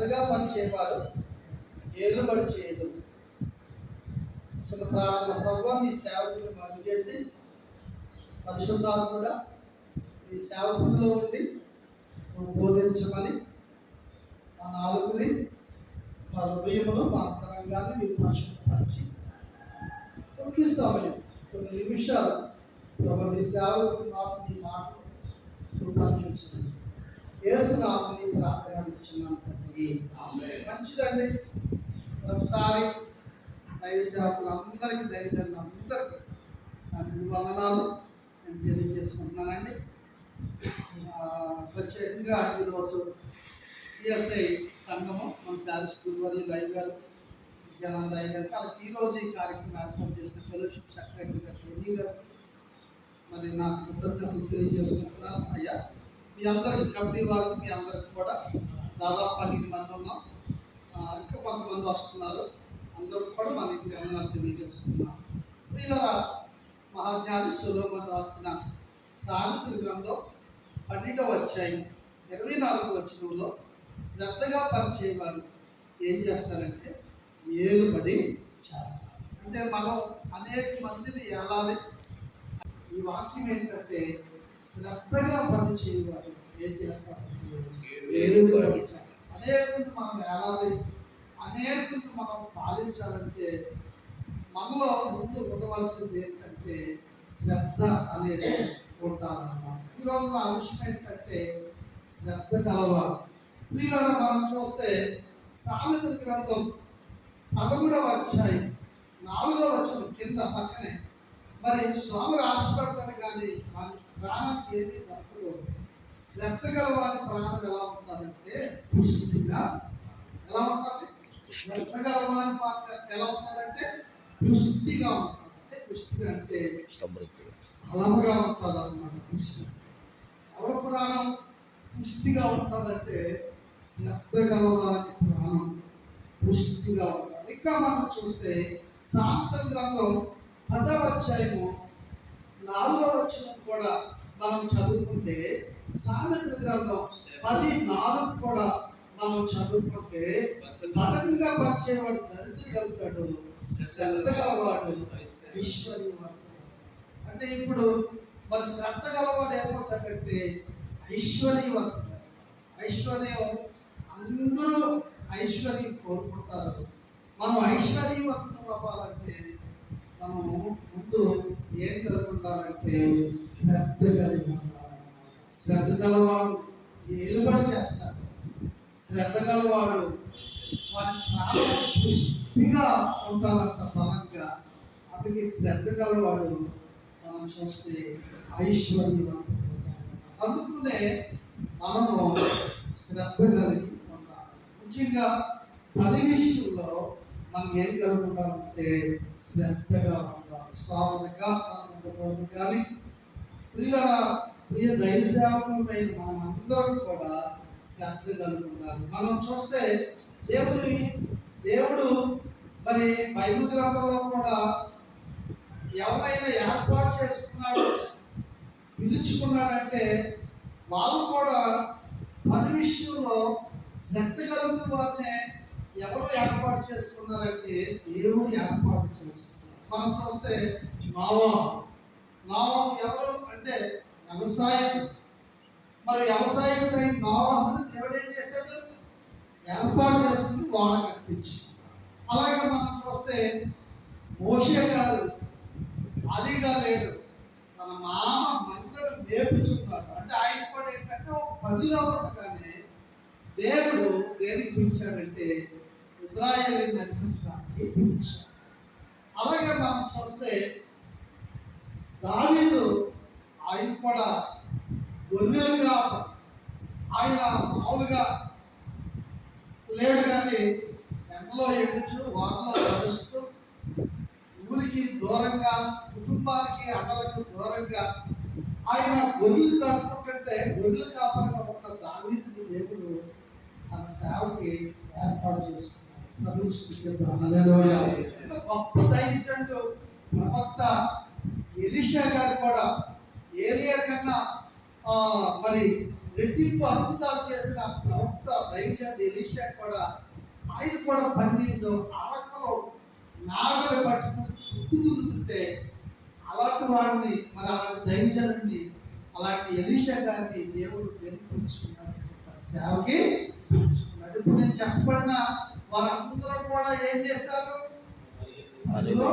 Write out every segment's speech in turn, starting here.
పనిచేయవారు ఏలుబడి చేయదు. చిన్న ప్రార్థన. ప్రభు మీ సేవకులు బాగు చేసి పరిశుద్ధాలు కూడా మీ సేవకుల్లో ఉండి నువ్వు బోధించమని మా నాలుగుని మా హృదయములు మా అంతరంగాన్ని మీరు పరిశుభ్రపరిచి కొన్ని సమయం కొన్ని నిమిషాలు ప్రభు మీ సేవకులు నాకు మీ మాటలు నువ్వు అందించిన యేసు నాకు నీ ప్రార్థన ఇచ్చున్నాను తండ్రి మంచిదండి. ఒకసారి దైవసేవకులు అందరికీ దైవజనులు అందరికీ నాకు వందనాలు నేను తెలియజేసుకుంటున్నానండి. ప్రత్యేకంగా ఈరోజు సిఎస్ఐ సంఘము మన ప్యారిస్ గురువారి లైవ్ గారు విజయానంద అయ్య గారికి అలాగే ఈరోజు ఈ కార్యక్రమం ఏర్పాటు చేసిన ఫెలోషిప్ సెక్రటరీ గారు రెడ్డి గారికి మరి నాకు కృతజ్ఞతలు తెలియజేసుకుంటున్నాను. అయ్యా మీ అందరికి కమిటీ వారికి మీ అందరికి కూడా దాదాపు పన్నెండు మంది ఉన్నాం. ఇంకా కొంతమంది వస్తున్నారు. అందరూ కూడా మన ఇంటి వందనాలు ఇలా మహాజ్ఞాని సులోమన్ రాసిన సావిత్రి గ్రంథం పన్నెండవ అధ్యాయం ఇరవై నాలుగు వచ్చినంలో శ్రద్ధగా పనిచేయవారు ఏం చేస్తారంటే ఏలుబడి చేస్తారు. అంటే మనం అనేక మందిని ఏలాలి? ఈ వాక్యం ఏంటంటే శ్రద్ధగా పని చేయవారు ఏం చేస్తారంటే ఏలుబడి చేస్తారు అనేకులు మనం ఏలాలి అనేకులు మనం పాలించాలంటే మనలో ముందు ఉండవలసింది ఏంటంటే శ్రద్ధ అనేది ఉండాలన్నమాట. ఈరోజు నా విషయం ఏంటంటే శ్రద్ధ కలవాలి ప్రియులను మనం చూస్తే సామెతల గ్రంథం పదమూడవ అధ్యాయం నాలుగవ వచనం కింద పక్కనే మరి స్వామి ఆశపడతాను కానీ ప్రాణానికి ఏమీ తప్పదు శ్రద్ధ గల వారి ప్రాణం ఎలా ఉంటుందంటే పుష్టిగా ఎలా ఉంటుంది శ్రద్ధ గల వారి ప్రాణం ఎలా ఉంటుందంటే పుష్టిగా ఉంటుంది అంటే పుష్టిగా అంటే సమృద్ధిగా బలముగా ఉంటుంది అన్నమాట పుష్టి. ఎవరి ప్రాణం పుష్టిగా ఉంటుందంటే శ్రద్ధ గలవారి ప్రాణం పుష్టిగా ఉంటుంది ఇంకా మనం చూస్తే సాంతల గ్రంథం పదవ అధ్యాయము నాలుగవ వచనం కూడా మనం చదువుకుంటే సామెత గ్రంథం పది నాలుగు కూడా మనం చదువుకుంటే బలంగా పరిచేవాడు దరిద్రుడవుతాడు శ్రద్ధగా శ్రద్ధ గలవాడు అంటే ఇప్పుడు మరి శ్రద్ధ గలవాడు ఏమవుతాడంటే ఐశ్వర్యవంతుడు ఐశ్వర్యం అందరూ ఐశ్వర్యం కోరుకుంటారు. మనం ఐశ్వర్యవంతం అవ్వాలంటే మనము ముందు ఏం కలిగి శ్రద్ధ కలిగి ఉండాలి. శ్రద్ధ గలవాడు ఏలుబడి చేస్తాడు. శ్రద్ధ గలవాడు వాడి ప్రాణం పుష్టిగా ఉంటాడంట బలంగా. అతనికి శ్రద్ధ గలవాడు మనం చూస్తే ఐశ్వర్యవంతుడు అందుకునే మనము శ్రద్ధ కలిగి ఉంటాం ముఖ్యంగా పది విషయంలో మనం ఏం కలుగుతామంటే శ్రద్ధగా ఉంటాం స్వామిగా మనం ఉండకూడదు కానీ ప్రియ ప్రియ దైవసేవకులపై మనం అందరం కూడా శ్రద్ధ కలిగి ఉండాలి మనం చూస్తే దేవుడి దేవుడు మరి బైబిల్ గ్రంథంలో కూడా ఎవరైనా ఏర్పాటు చేసుకున్నాడు పిలుచుకున్నాడంటే వాళ్ళు కూడా పని విషయంలో శ్రద్ధ కలుగుతున్న వారినే ఎవరు ఏర్పాటు చేసుకున్నారంటే దేవుడు ఏర్పాటు చేసుకున్నారు మనం చూస్తే నావా నావా ఎవరు అంటే వ్యవసాయం. మరి వ్యవసాయం నావాహుని దేవుడు ఏం చేశాడు? ఏర్పాటు చేసుకుని వాడ కట్టించి అలాగే మనం చూస్తే మోషే గారు అదిగా లేడు. మన మామ మందరు నేర్పించుకున్నాడు అంటే ఆయన కూడా ఏంటంటే ఒక పనిలో ఉండగానే దేవుడు దేనికి పిలిచాడంటే ఇజ్రాయేల్ నడిపించడానికి పిలిచాడు అలాగే మనం చూస్తే దావీదు ఆయన కూడా గొర్రెలు కావాలి ఆయన మామూలుగా లేడు కానీ ఎండలో ఎండుచు వానలో నడుస్తూ ఊరికి దూరంగా కుటుంబానికి అటలకు దూరంగా ఆయన గొర్రెలు కాసుకుంటుంటే గొర్రెలు కాపరంగా ఉన్న దావీదుని దేవుడు తన సేవకి ఏర్పాటు చేసుకున్నాడు. ప్రభువు గొప్ప దైవజనుడు ప్రవక్త ఎలిషా గారు కూడా ఏలియా కన్నా మరి రెట్టింపు అద్భుతాలు చేసిన ప్రవక్త దైవజన్ ఎలిషా కూడా ఆయన కూడా పండిందో అరకలో నాగలు పట్టుకుని తుక్కు దున్నుతుంటే అలాంటి వాడిని మరి అలాంటి దైవజనుడిని అలాంటి ఎలిషా గారిని దేవుడు వెనుకుంచుకున్నాడు సేవకి ఇప్పుడు నేను చెప్పబడిన వారందరూ కూడా ఏం చేశారు? పనిలో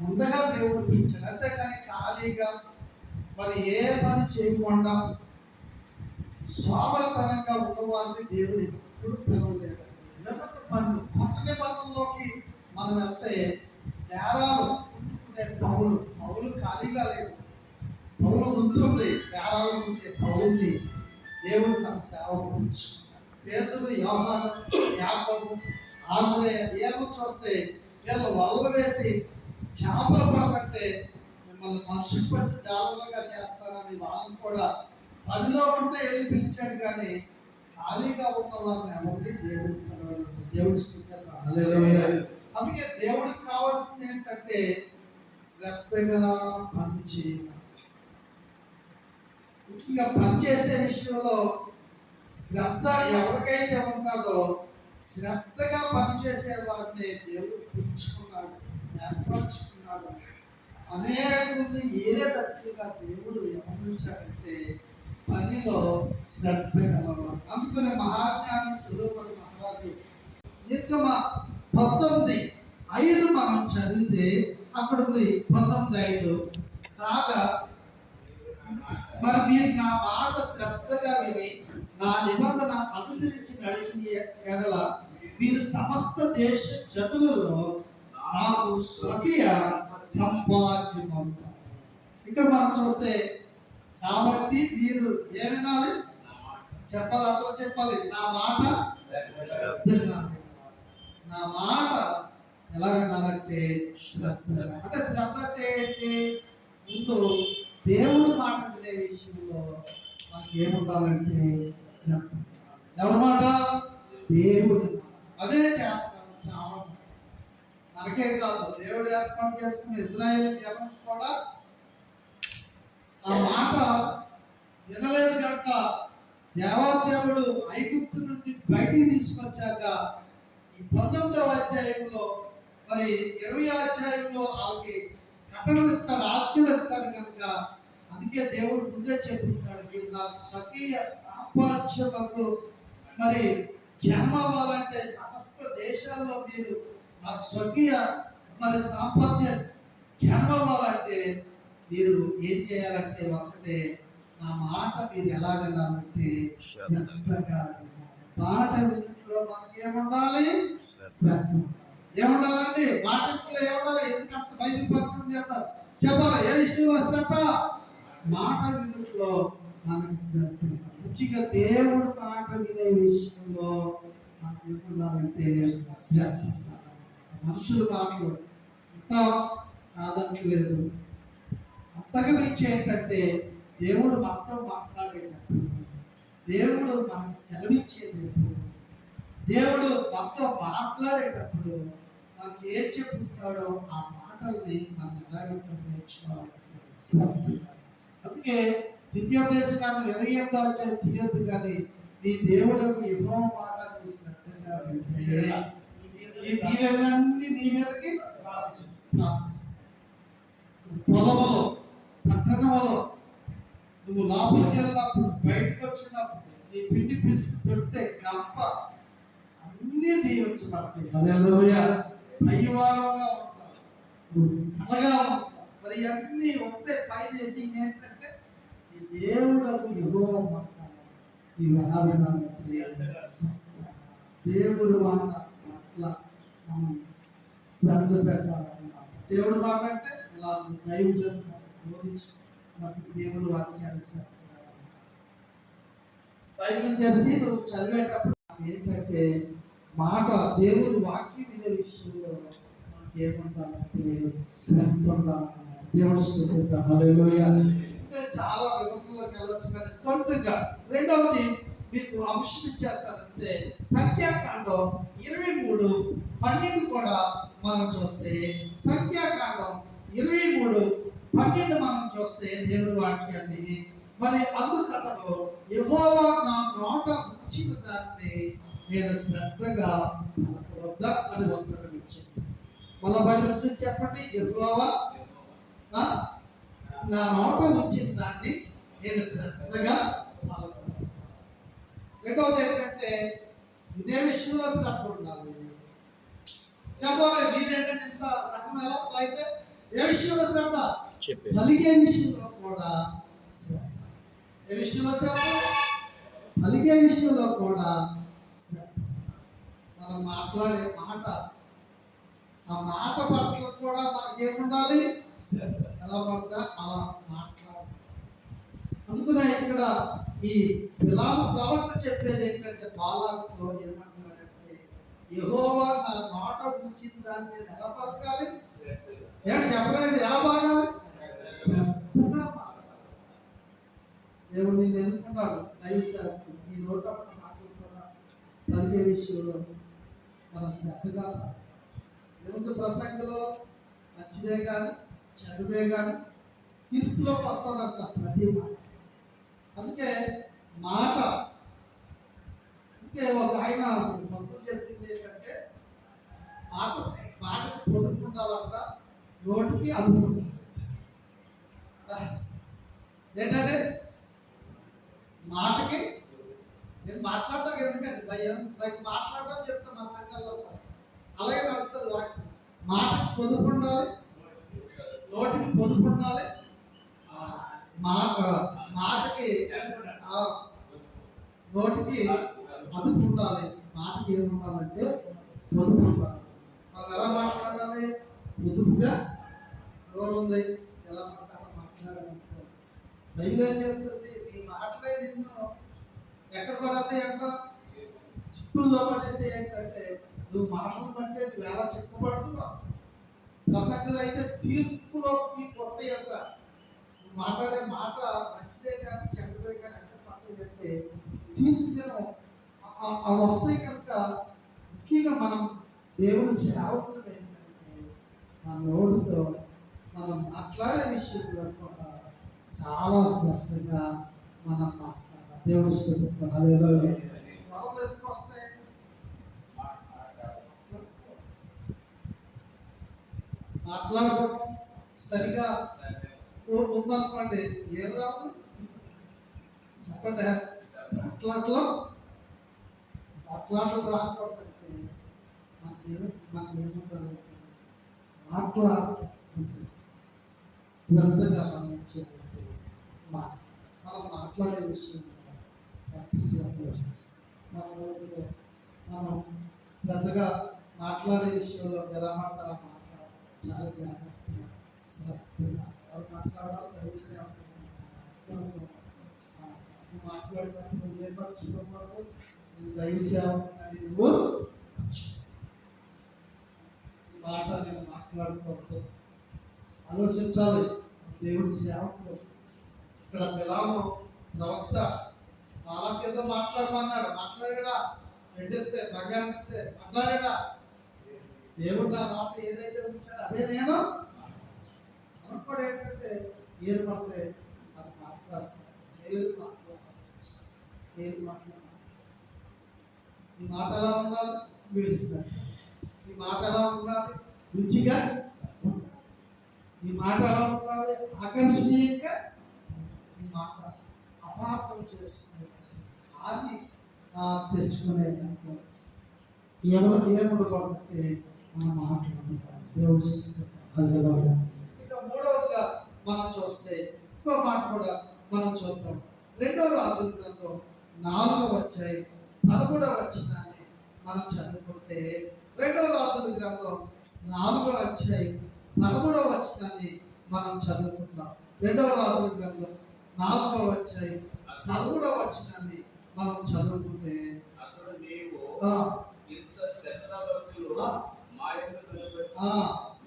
ముందుగా దేవుడు పిలిచాడు. అంతేకాని ఖాళీగా మరి ఏ పని చేయకుండా స్వాభావతనంగా ఉన్నవారిని దేవుడు ఎప్పుడు పిలవలేదు ఏదో ఒక పని కొత్త నిబంధనలోకి మనం వెళ్తే నేరాలు ఉంటుకునే పౌలు పౌలు ఖాళీగా లేవు పౌలు ఉంటుంది నేరాలు ఉంటే పౌల్ని దేవుడు తన సేవ ఉంచుకున్నాడు. పేదలు యోహాను యాకోబు ఆంధ్రే ఏమో చూస్తే వీళ్ళు వల్ల వేసి చేపలు పడకంటే మిమ్మల్ని మనుషులు పట్టి జాగ్రత్తగా చేస్తారని వాళ్ళని కూడా పనిలో ఉంటే వెళ్ళి పిలిచాడు కానీ ఖాళీగా ఉన్న వారిని ఎవరిని దేవుడు. దేవుడి స్థితి అందుకే దేవుడికి కావాల్సింది ఏంటంటే శ్రద్ధగా పని చేయడం. ముఖ్యంగా పనిచేసే విషయంలో శ్రద్ధ ఎవరికైతే ఉంటుందో శ్రద్ధగా పనిచేసే వారిని దేవుడు పిలుచుకున్నాడు ఏర్పరచుకున్నాడు అనేకుల్ని ఏలేటట్లుగా దేవుడు ఎవరించాడంటే పనిలో శ్రద్ధ కలవాలి అందుకని మహాజ్ఞాని సుధోపతి మహారాజు నిర్గమ పంతొమ్మిది ఐదు మనం చదివితే అక్కడ ఉంది పంతొమ్మిది ఐదు కాగా మరి మీరు నా మాట శ్రద్ధగా విని నా నిబంధన అనుసరించి నడిచిన ఎడల మీరు సమస్త దేశ జనులలో నాకు స్వకీయ సంపాద్యం అవుతారు ఇక్కడ మనం చూస్తే కాబట్టి మీరు ఏ వినాలి? చెప్పాలి అందరూ చెప్పాలి నా మాట నా మాట ఎలా వినాలంటే శ్రద్ధ అంటే శ్రద్ధ అంటే ఏంటి? ముందు దేవుడు మాట వినే విషయంలో మనకి ఏముండాలంటే శ్రద్ధ ఎవరి మాట? దేవుడు అదే చేపలు చాలా మనకే కాదు దేవుడు ఏర్పాటు చేసుకుని ఇజ్రాయేల్ జనం కూడా ఆ మాట వినలేదు కనుక దేవాదేవుడు ఐగుప్తు నుండి బయటికి తీసుకొచ్చాక ఈ పంతొమ్మిదవ అధ్యాయంలో మరి ఇరవై అధ్యాయంలో వాళ్ళకి కట్టడలు ఇస్తాడు ఆజ్ఞలు ఇస్తాడు కనుక అందుకే దేవుడు ముందే మీరు నాకు స్వకీయ సాంపాద్యములకు మరి జన్మ అవ్వాలంటే సమస్త దేశాల్లో మీరు నాకు స్వకీయ మరి సాంపత్య జన్మ అవ్వాలంటే మీరు ఏం చేయాలంటే ఒకటే నా మాట మీరు ఎలా వినాలంటే శ్రద్ధగా మాట వినట్లో మనకి ఏముండాలి? శ్రద్ధ ఏముండాలండి? మాట ఏముండాలి? ఎందుకంత బయట పరిశ్రమ చేస్తారు చెప్పాలి? ఏ విషయం శ్రద్ధ? మాట వినట్లో మనకి శ్రద్ధ. ముఖ్యంగా దేవుడు మాట వినే విషయంలో మనకి ఏముండాలంటే శ్రద్ధ. మనుషుల మాటలు ఇంత కాదనట్లేదు అంతగా మించి ఏంటంటే దేవుడు మనతో మాట్లాడేటప్పుడు దేవుడు మనకి సెలవిచ్చేటప్పుడు దేవుడు మనతో మాట్లాడేటప్పుడు మనకి ఏం చెప్పుకుంటాడో ఆ మాటల్ని మనం ఎలాగంటే నేర్చుకోవాలంటే శ్రద్ధ. అందుకే ద్వితీయోపదేశకాన్ని ఇరవై ఎనిమిదో అధ్యాయం తీయద్దు కానీ నీ దేవుడు ఎన్నో మాట వింటే ఈ దీవెనలన్నీ నీ మీదకి పొలములో పట్టణములో నువ్వు లోపలికి వెళ్ళినప్పుడు బయటకు వచ్చినప్పుడు నీ పిండి పిసి పెడితే గంప అన్నీ దీవించబడతాయి. అయ్యవాడంగా ఉంటావు. కలగా ఉంటావు మరి అన్నీ ఉంటే పైన ఎడ్డింగ్ ఏంటంటే ఈ దేవుడు ఎగో మాట నీవు ఎలా దేవుడు మాట అట్లా మనం శ్రద్ధ పెట్టాలన్నమాట. దేవుడు మాట అంటే ఇలా దైవజన్ బోధించి మనకు దేవుడు వాక్యాన్ని శ్రద్ధగా బైబిల్ చేసి నువ్వు చదివేటప్పుడు ఏంటంటే మాట దేవుని వాక్యం వినే విషయంలో మనకి ఏముండాలంటే శ్రద్ధ ఉండాలన్నమాట. దేవుడు స్థుతిద్దాం హల్లెలూయా. ఇంకా చాలా వివరణలోకి వెళ్ళొచ్చు కానీ త్వరితంగా రెండవది మీకు అంశం ఇచ్చేస్తానంటే సంఖ్యాకాండం ఇరవై మూడు పన్నెండు కూడా మనం చూస్తే సంఖ్యాకాండం ఇరవై మూడు పన్నెండు మనం చూస్తే దేవుని వాక్యాన్ని. మరి అందుకు అతడు నా నోట ఉంచిన దాన్ని నేను శ్రద్ధగా మనకు వద్ద అని ఉత్తరం ఇచ్చింది. మన బయట చెప్పండి యెహోవా నా నోట ఉంచిన దాన్ని నేను శ్రద్ధగా పాల్గొంటాను రెండవది ఏంటంటే ఇదే విషయంలో శ్రద్ధ ఉండాలి. చెప్పాలి మీరేంటంటే ఇంత సగం ఎలా అయితే ఏ విషయంలో శ్రద్ధ పలికే విషయంలో కూడా ఏ విషయంలో శ్రద్ధ పలికే విషయంలో కూడా మనం మాట్లాడే మాట ఆ మాట పట్ల కూడా మనకి ఏముండాలి శ్రద్ధ. ఎలా పడితే అలా మాట్లాడాలి అందుకనే ఇక్కడ ఈ విలాము ప్రవక్త చెప్పేది ఏంటంటే బాలాకుతో ఏమంటున్నాడంటే యహోవా నా మాట ఉంచిన దాన్ని నేను ఎలా ఏంటి చెప్పలేండి ఎలా బాగాలి శ్రద్ధగా మాట్లాడాలి. దేవుడు నేను ఎన్నుకున్నాడు? దైవ ఈ నోట మాటలు కూడా పలికే విషయంలో మనం శ్రద్ధగా మాట్లాడాలి. ఏముంది ప్రసంగంలో మంచిదే కానీ చెడుదే కానీ తీర్పులోకి వస్తానంట ప్రతి మాట. అందుకే మాట అందుకే ఒక ఆయన భక్తులు చెప్పింది ఏంటంటే మాట మాటకి పొదుపు ఉండాలంట నోటికి అదుపు ఏంటంటే మాటకి నేను మాట్లాడటం ఎందుకండి భయం లైక్ మాట్లాడటం చెప్తాను మా సంఘాల్లో అలాగే నడుస్తుంది వాక్యం. మాట పొదుపు ఉండాలి నోటికి పొదుపు ఉండాలి. మాట మాటకి నోటికి అదుపు ఉండాలి. మాటకి ఏమి ఉండాలంటే పొదుపు ఉండాలి. మనం ఎలా మాట్లాడాలి? పొదుపుగా నోరు ఉంది? ఎలా మాట్లాడాలి? మాట్లాడాలి బైబిల్ ఏం చెప్తుంది? నీ మాటలే నిన్ను ఎక్కడ పడాలి ఎక్కడ చిక్కుల్లో పడేసి ఏంటంటే నువ్వు మాటలు బట్టే నువ్వు ఎలా చిక్కుపడుతున్నావు? ప్రసంగం అయితే తీర్పులో తీర్పు వస్తాయి అంట. మాట్లాడే మాట మంచిదే కానీ చెడ్డదే కానీ ఎక్కడ పడుతుంది అంటే తీర్పు దినం అవి వస్తాయి కనుక ముఖ్యంగా మనం దేవుని సేవకులు ఏంటంటే మన నోటితో మనం మాట్లాడే విషయంలో కూడా చాలా శ్రద్ధగా మనం మాట్లాడాలి. దేవుని స్థుతిస్తాం అదే సరిగా ఉందనుకోండి ఏం రావు చెప్పండి. మాట్లాడలో మాట్లాడలు రాకపోతే మనకేం మనకేముండాలంటే మాట్లాడాలి శ్రద్ధగా మనం మా మనం మాట్లాడే విషయం శ్రద్ధ మన ఊరిలో మనం శ్రద్ధగా మాట్లాడే విషయంలో ఎలా మాట్లాడాలి? చాలా జాగ్రత్తగా శ్రద్ధగా ఎవరు మాట్లాడాలి దైవ సేవకులు మాట్లాడేటప్పుడు ఏ మర్చిపోకూడదు నీ దైవ నువ్వు ఈ మాట నేను మాట్లాడకూడదు ఆలోచించాలి. దేవుడి సేవకులు ఇక్కడ బిలాము ప్రవక్త వాళ్ళకి ఏదో మాట్లాడమన్నాడు. మాట్లాడాడా? ఎండిస్తే మగాడిస్తే మాట్లాడాడా? దేవుడు నా మాట ఏదైతే ఉంచారో అదే నేను అనుకోడు ఏంటంటే ఏది పడితే అది మాట్లాడాలి ఏది మాట్లాడాలి ఏది మాట్లాడాలి ఈ మాట ఎలా ఉండాలి? విడిస్తుంది ఈ మాట ఎలా ఉండాలి? రుచిగా ఈ మాట ఎలా ఉండాలి? ఆకర్షణీయంగా ఈ మాట అపార్థం చేసుకునే అది తెచ్చుకునే తెచ్చుకునేదంటే ఎవరు ఏముండకూడదంటే మన మాట్లాడుకుంటాం దేవుడి. ఇక మూడవదిగా మనం చూస్తే ఇంకో మాట కూడా మనం చూద్దాం. రెండవ రాజుల గ్రంథం నాలుగవ వచ్చాయి పదమూడవ వచ్చినాన్ని మనం చదువుకుంటే రెండవ రాజుల గ్రంథం నాలుగవ అధ్యాయం పదమూడవ వచనాన్ని మనం చదువుకుంటాం రెండవ రాజుల గ్రంథం నాలుగవ అధ్యాయం పదమూడవ వచనాన్ని మనం చదువుకుంటే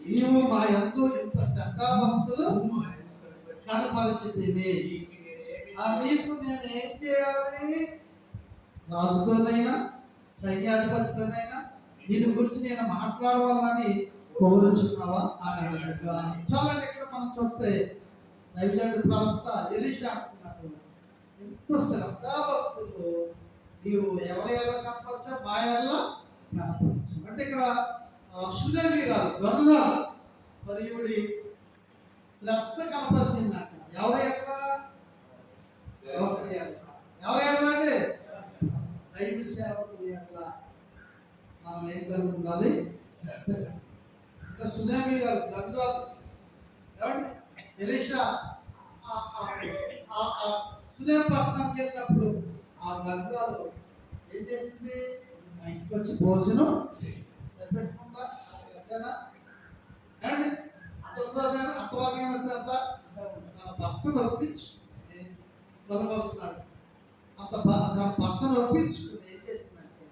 నీవు మా ఎంతో ఇంత శ్రద్ధాభక్తులు భక్తులు కనపరిచింది నీకు ఆ నేను ఏం చేయాలి? రాజుతోనైనా సైన్యాధిపతితోనైనా దీని గురించి నేను మాట్లాడవాలని కోరుచున్నావా అని అడగగా చాలండి ఇక్కడ మనం చూస్తే దైవజనుడు ప్రవక్త ఎలిషా అంటున్నాడు. ఎంత శ్రద్ధాభక్తులు నీవు ఎవరెవరు కనపరచా మా ఎడల కనపరచు అంటే ఇక్కడ సునవీరాలు గనురాలు మరి ఈవిడి శ్రద్ధ కనపరిచిందంట. ఎవరి ఎక్కడ? ఎవరి ఎడల అంటే దైవ సేవకులు ఎడల మనం ఏం కలిగి ఉండాలి శ్రద్ధ. ఇంకా సునామీరాలు గనురాలు ఏమండి ఎలీషా. ఆ- ఆ- ఆ- ఆ సులేం పట్టణానికి వెళ్ళినప్పుడు ఆ గంగాలు ఏం చేసింది? మా ఇంటికి వచ్చి భోజనం సరిపెట్టుకుందా ఆ శ్రద్ధనా ఏమండి అంతర్దామైన శ్రద్ధ తన భక్తులు ఒప్పించుకుని తొలగొస్తున్నాడు అంత? తన భక్తులు ఒప్పించుకుని ఏం చేస్తుందంటే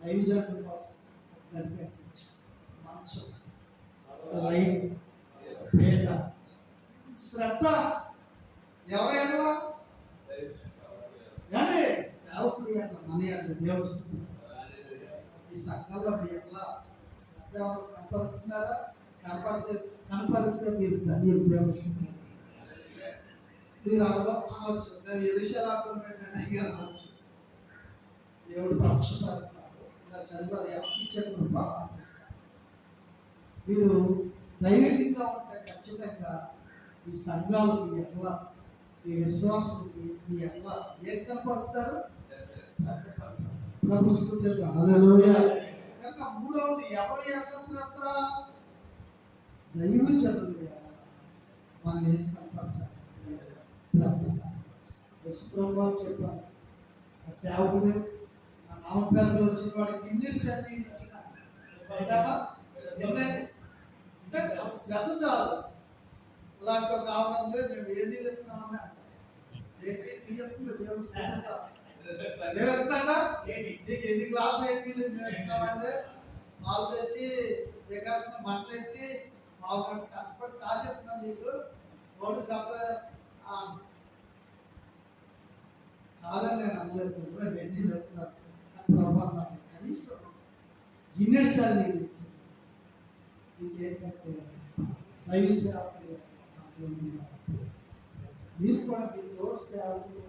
దైవజనుల కోసం గది కట్టించు మంచం లైట్ పేద. శ్రద్ధ. ఎవరైనా? ఏమండి? సేవకుడి అట్లా మన అట్లా దేవస్తుంది ఈ సంఘంలో మీ దేవుడు కనపడుతున్నారా కనపడితే కనపడితే మీరు మీరు దేవస్తున్నారు మీరు అలా అనవచ్చు నేను ఏ విషయాలు అనుకుంటున్నాను అనవచ్చు దేవుడు పక్షపాతి కాదు ఇలా చదివారు ఎవరికి ఇచ్చే కృప ప్రార్థిస్తాను మీరు దైవికంగా ఉంటే ఖచ్చితంగా ఈ సంఘాలు మీ ఎట్లా మీ విశ్వాసం మీ- మీ ఎట్లా ఏం కనపడతారు శ్రద్ధ కనపడతారు ప్రభుత్వం స్తుతులు హల్లెలూయా కనుక మూడవది ఎవరి ఎట్లా శ్రద్ధ? దైవ చదువు మనం ఏం కనపరచాలి. శ్రద్ధ యశ్వ్రభు చెప్పారు ఆ సేవకుడు నా నామపేరుగా వచ్చిన వాడు ఇన్నిటి చదివి ఇచ్చిన ఏంటమ్మా? అంటే ఒక శ్రద్ధ చాలు. అలాంటి ఒక ఆవిడ మేము ఏంటి చెప్తున్నామని అంటే ఏంటి నీ చెప్తుంది దేవుడు శ్రద్ధ చెప్తాడా నీకు ఎన్ని గ్లాసులు చెప్తామంటే పాలు తెచ్చి దిగాల్సిన మంటలు ఎట్టి పాలు కట్టి కష్టపడి కాసి చెప్తున్నాం నీకు. ఆ, కాదని నేను అనలేదు నిజమే అన్నాను కనీసం గిన్నెడు సార్లు నేను ఇచ్చింది ఇంకేంటంటే దైవ సేవకులు మీరు కూడా మీ రోడ్ ఎట్లా?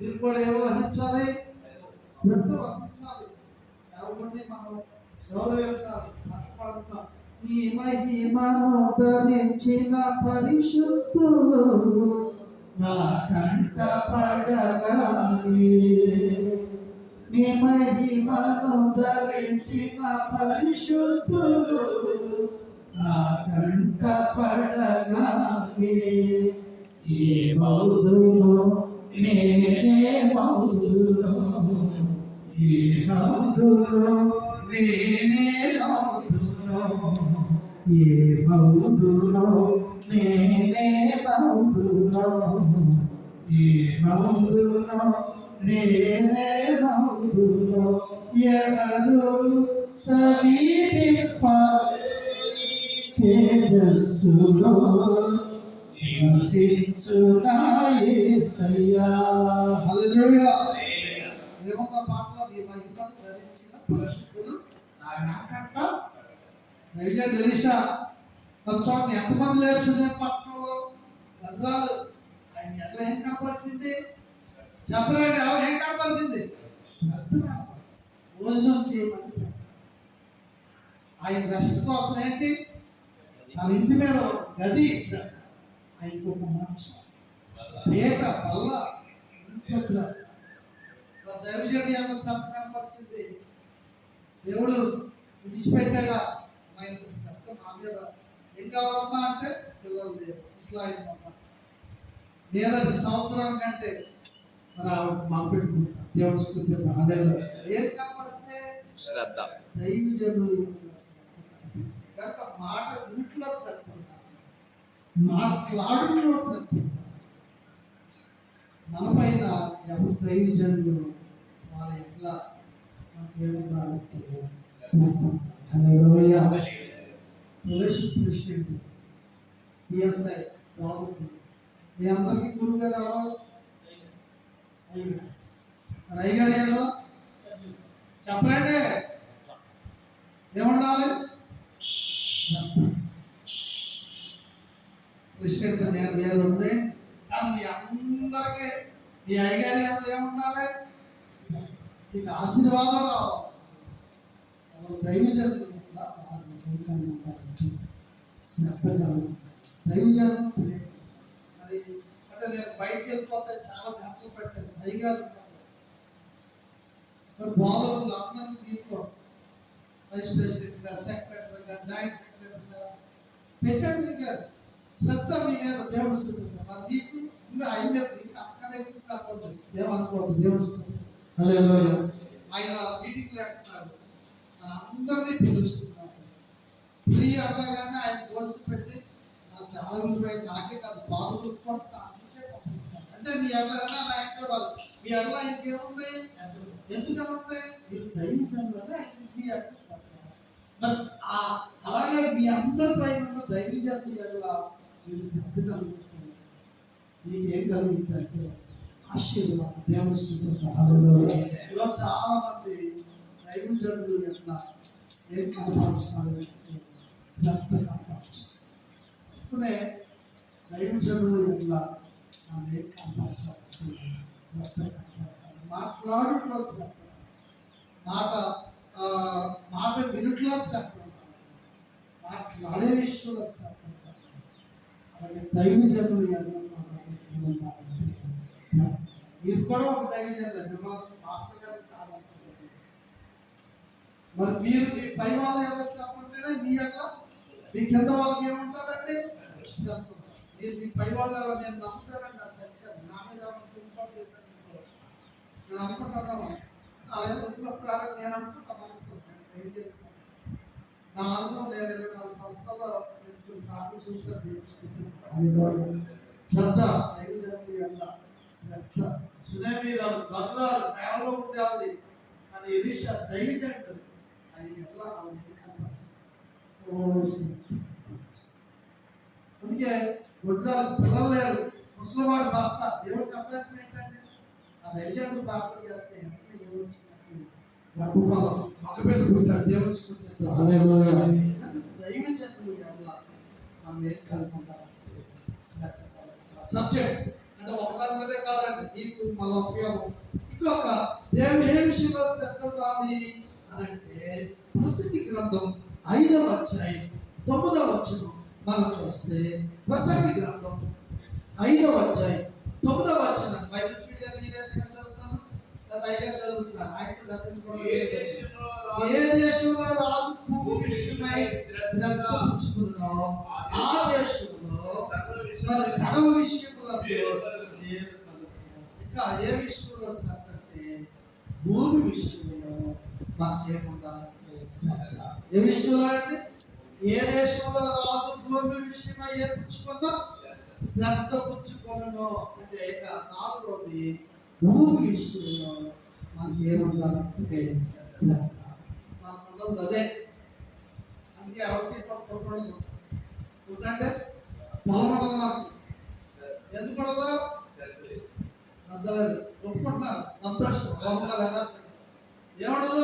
మీరు కూడా ఏమో వహించాలి? శ్రద్ధ వహించాలి. సేవకుడిని మనం గౌరవించాలి? మాట్లాడుతాం ఈ మహిమను పరిశుద్ధులు నా కంట పడగాలి నీ మహిమను ధరించిన పరిశుద్ధులు నా కంట పడగాలి ఏ మౌదులో నేనే మౌదులో ఏ మౌదులో నేనే మౌదులో ఏ మౌదులో నేనే మౌదులో ఏ మౌదులో నేనే మౌదులో ఎవరు సమీపింప తేజస్సులో ఏమన్న పాటలో? నీ మహిమను ధరించిన పరిశుద్ధులు నాకంట డెలిషా మరి చూడండి ఎంతమంది లేరు సుధీర్ పట్టణంలో గర్భాలు ఆయన ఎట్లా ఏం కనపరిచింది? చెప్పలేండి ఎవరు ఏం శ్రద్ధ కనపరిచింది. భోజనం చేయమని శ్రద్ధ ఆయన రెస్ట్ కోసం ఏంటి? తన ఇంటి మీద గది శ్రద్ధ ఆయనకు ఒక మంచం పేట బల్ల దైవజనుడి యొక్క కనపరిచింది దేవుడు విడిచిపెట్టాగా మా ఇంత శ్రద్ధ మా మీద ఏం కావాలమ్మా అంటే పిల్లలు లేరు. ఇస్లాయిం అమ్మ లేదంటే సంవత్సరం కంటే మరి ఆవిడ మా పెట్టుకుంటాం. దేవుడు స్థుతి అదే ఏం కనపడితే శ్రద్ధ. యొక్క శ్రద్ధ కనుక మాట వింట్లో శ్రద్ధ. ఉండాలి మాట్లాడులో మన పైన ఎవరు దైవజనులు వాళ్ళ ఎట్లా? మనకేముండాలంటే శ్రద్ధ హల్లెలూయా. ఫెలోషిప్ ప్రెసిడెంట్ సిఎస్ఐ బాధకులు మీ అందరికీ గురువు గారు ఎవరు అయ్యగారు మరి అయ్యగారు ఎవరు ఏముండాలి? శ్రద్ధ ప్రెసిడెంట్ నేను వేరు ఉంది కానీ మీ అందరికీ మీ అయ్యగారి అంటే ఏముండాలి మీకు ఆశీర్వాదం రావాలి ఎవరు దైవజనులు కూడా వారు ఏం కలిగి ఉంటారంటే శ్రద్ధ కలిగి ఉంటారు దైవజనులను ప్రేమించాలి మరి అంటే నేను బయటికి వెళ్ళిపోతే చాలా గంటలు పెట్టాను అయ్యగారు ఉన్నారు. మరి బోధకులు అందరినీ దీంట్లో వైస్ ప్రెసిడెంట్గా సెక్రటరీగా జాయింట్ సెక్రటరీగా పెట్టాడు అయ్యగారు శ్రద్ధ మీ మీద దేవుడు స్థుతుంది మరి నీకు ఇంకా ఆయన మీద నీకు అక్కడే శ్రద్ధ ఏమనుకోవద్దు దేవుడు స్థుతి హల్లెలూయా. ఆయన మీటింగ్ లేకున్నారు అందరినీ పిలుస్తున్నాడు. ఫ్రీ అవ్వగానే ఆయన రోజులు పెట్టి నాకు చాలా విలువైన నాకే కాదు బాధలు కూడా అందించే అంటే మీ అన్నగానే ఆయన అంటే మీ అన్న ఇంకేముంది ఎందుకని ఉంది మీరు దైవజనులనే ఆయన మీ అనిపిస్తారు మరి అలాగే మీ అందరి పైన ఉన్న దైవజనులు ఎలా మీరు శ్రద్ధ కలుగుతుంది మీకు ఏం కలుగుతుందంటే ఆశీర్వాదం దేవుడు స్థుతి ఈరోజు చాలా మంది దైవజనులు ఎట్లా ఏం కనపరచాలి అంటే శ్రద్ధ కనపరచాలి. అందుకనే దైవజనులు ఎట్లా మనం ఏం కనపరచాలంటే శ్రద్ధ కనపరచాలి. మాట్లాడుట్లో శ్రద్ధ. మాట మాట వినుట్లో శ్రద్ధ ఉండాలి. మాట్లాడే విషయంలో శ్రద్ధ ఉండాలి. అలాగే దైవజనులు ఎట్లా మీరు కూడా ఒక దైవజనులు మిమ్మల్ని మాస్టర్ గారు కాదంటున్నారు. మరి మీరు మీ పై వాళ్ళ యొక్క శ్రద్ధ ఉంటేనే మీ యొక్క మీ కింద వాళ్ళకి ఏముంటారండి శ్రద్ధ మీరు మీ పై వాళ్ళ నేను నమ్ముతానండి ఆ సత్యాన్ని నా మీద ఏమైనా తిరుగుబాటు చేశాను నేను అనుకుంటున్నాను. అదే వృత్తిలో ప్రారంభం నేను అనుకుంటా మనసు నేను చేస్తాను? నా ఆంధ్రం నేను ఇరవై నాలుగు సంవత్సరాలు శ్రద్ధ దైవజనుడి యొక్క శ్రద్ధ. సునేమీరాలు గర్రాలు మేడలో ఉండాలి అని ఎలీష దైవజనుడు. ఆయన ఎట్లా. అందుకే గుడ్రాలు పిల్లలు లేరు. ముసలివాడు భర్త. దేవుడికి అసలు ఏంటంటే ఆ దైవజనుడు ప్రార్థన చేస్తే వెంటనే ఏమొచ్చిందంటే గర్భఫలం. మగబిడ్డ పుట్టాడు దేవుడి స్తుతిద్దాం. హల్లెలూయా. అంటే దైవజనులు ఎలా మనం ఏం కలుపుకుంటామంటే శ్రద్ధ కలుపుకుంటాం సబ్జెక్ట్ అంటే ఒకదాని మీదే కాదండి నీకు మళ్ళీ ఉపయోగం ఇంకొక దేవుడు ఏ విషయంలో శ్రద్ధ ఉండాలి అని అంటే ప్రసంగి గ్రంథం ఐదవ అధ్యాయం తొమ్మిదవ వచనం మనం చూస్తే ప్రసంగి గ్రంథం ఐదవ అధ్యాయం తొమ్మిదవ వచనం. బైబిల్ స్పీడ్ ఆయన ఏ దేశంలో ఏ దేశంలో రాజు భూమి విషయమై శ్రద్ధ పుచ్చుకున్నో ఆ దేశంలో మరి సర్వ విషయములలో నేను. ఇంకా ఏ విషయంలో శ్రద్ధ అంటే భూమి విషయంలో మాకేముండాలంటే శ్రద్ధ ఏ విషయంలో అంటే ఏ దేశంలో రాజు భూమి విషయమై ఏ పుచ్చుకున్నా శ్రద్ధ పుచ్చుకొనను అంటే ఇక నాలుగవది విషయంలో మనకి ఏముండాలంటే శ్రద్ధ. మనకు ఉన్నది అదే. అందుకే ఎవరికి పట్టుకోకూడదు ఎందుకంటే పొలం ఉండదు మనకి. ఎందుకు ఉండదు శ్రద్ధ లేదు. ఒప్పుకుంటున్నారు సంతోషం. అలా ఉండాలి యథార్థంగా. ఏముండదు?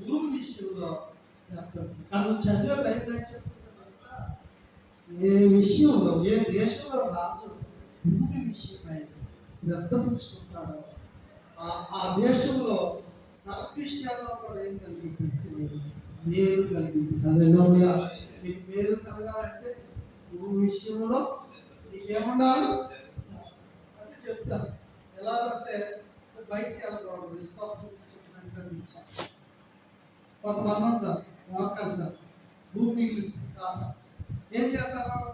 భూమి విషయంలో శ్రద్ధ ఉంది. కానీ చదివే బయట చెప్తుంది చెప్తుందో తెలుసా? ఏ విషయంలో ఏ దేశంలో రాదు. భూమి విషయమై. శ్రద్ధ పుచ్చుకుంటాడో. ఆ- ఆ దేశంలో సర్విషయాల్లో కూడా ఏం కలిగిందంటే మేలు కలిగింది. హల్లెలూయా. మీకు మేలు కలగాలంటే భూమి విషయంలో మీకు ఏముండాలి అంటే చెప్తాను. ఎలా అంటే బయటికి వెళ్ళకూడదు. విశ్వాసం చెప్పినట్టు కొంతమంది ఉంటారు మాట్లాడతారు భూమి కాస. ఏం చేస్తారు?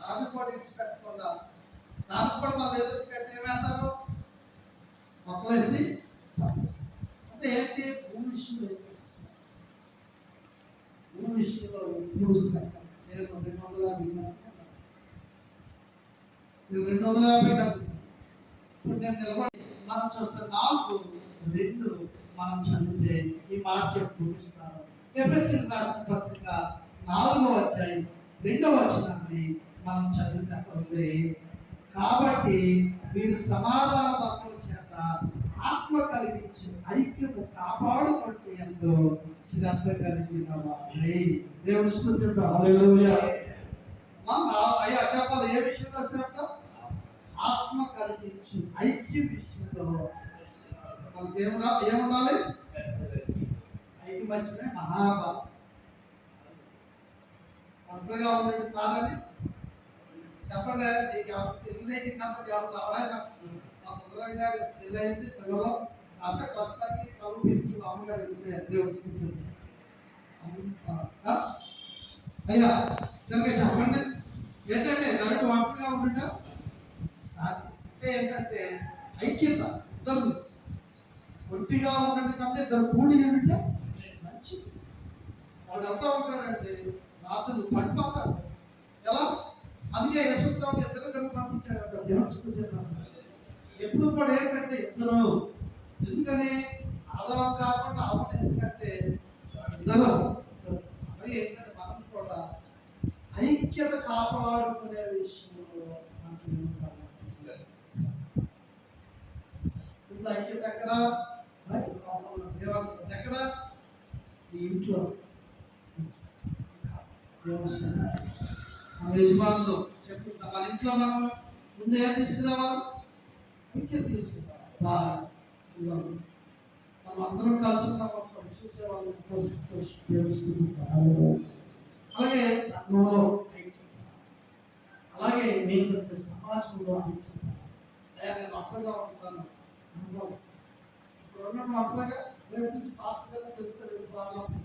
దాన్ని కూడా ఇడిచిపెట్టకుండా దానికి కూడా మళ్ళీ ఎదురు పెట్టి ఏమేస్తారు మొక్కలేసి అంటే ఏంటి? భూమి విషయంలో ఏం చేస్తారు భూమి విషయంలో ఎప్పుడు నేను రెండు వందల యాభై నేను రెండు వందల యాభై ఇప్పుడు నేను నిలబడి మనం చూస్తే నాలుగు రెండు మనం చదివితే ఈ మాట చెప్పి ముగిస్తాను ఎఫ్ఎస్సి రాసిన పత్రిక నాలుగో అధ్యాయం రెండవ వచనాన్ని మనం చదివితే అక్కడ ఉంది కాబట్టి మీరు సమాధాన భక్తుల చేత ఆత్మ కలిగించి ఐక్యము కాపాడుకుంటూ ఎంతో శ్రద్ధ కలిగిన వారై. దేవుడు స్థుతిద్దాం అయ్యా చెప్పాలి. ఏ విషయంలో శ్రద్ధ ఆత్మ కలిగించు ఐక్య విషయంలో. మన దేవుడా ఏముండాలి? ఐకమత్యమే మహాభావం ఒంటరిగా ఉన్నట్టు కాదని చెప్పండి నీకు పెళ్ళి కాబట్టి ఎవరు ఎవరైనా మా సుందరం పెళ్ళి అయింది పిల్లలు. కాక ప్రస్తుతానికి కరువు పెంచు అమ్మగారు ఎదుగుతాయి దేవుడు అయ్యా కనుక చెప్పండి. ఏంటంటే నరక ఒంటరిగా ఉండట సాధ్యం అంటే ఏంటంటే ఐక్యత ఇద్దరు ఒంటిగా ఉండటం కంటే ఇద్దరు కూడి ఉంటే మంచిది. వాడు ఎంత ఉంటాడంటే రాత్రులు పడిపోతాడు ఎలా? అందుకే యశస్వామి ఇద్దరు కనుక పంపించాడు ఎప్పుడు కూడా ఏంటంటే ఇద్దరు. ఎందుకని? ఆదాం కాకుండా అవన ఎందుకంటే ఇద్దరు. అలాగే ఏంటంటే మనం కూడా ఐక్యత కాపాడుకునే విషయంలో మనకి ఇంత ఐక్యత ఎక్కడ? దేవాలయం ఎక్కడ? ఈ ఇంట్లో. దేవస్థానం. మన యజమానులు చెప్తుంటాం మన ఇంట్లో మనం ముందు ఏం తీసుకురావాలి? క్రికెట్ తీసుకురావాలి. మనం అందరం కలిసి ఉన్నప్పుడు చూసేవాళ్ళు ఎంతో సంతోషం దేవస్థానం అలాగే సంఘంలో అలాగే ఏంటంటే సమాజంలో అయ్యా నేను ఒక్కగా ఉంటాను అనుభవం ఇప్పుడు ఉన్న ఒక్కగా రేపు నుంచి పాస్ గారు తెలుపుతారు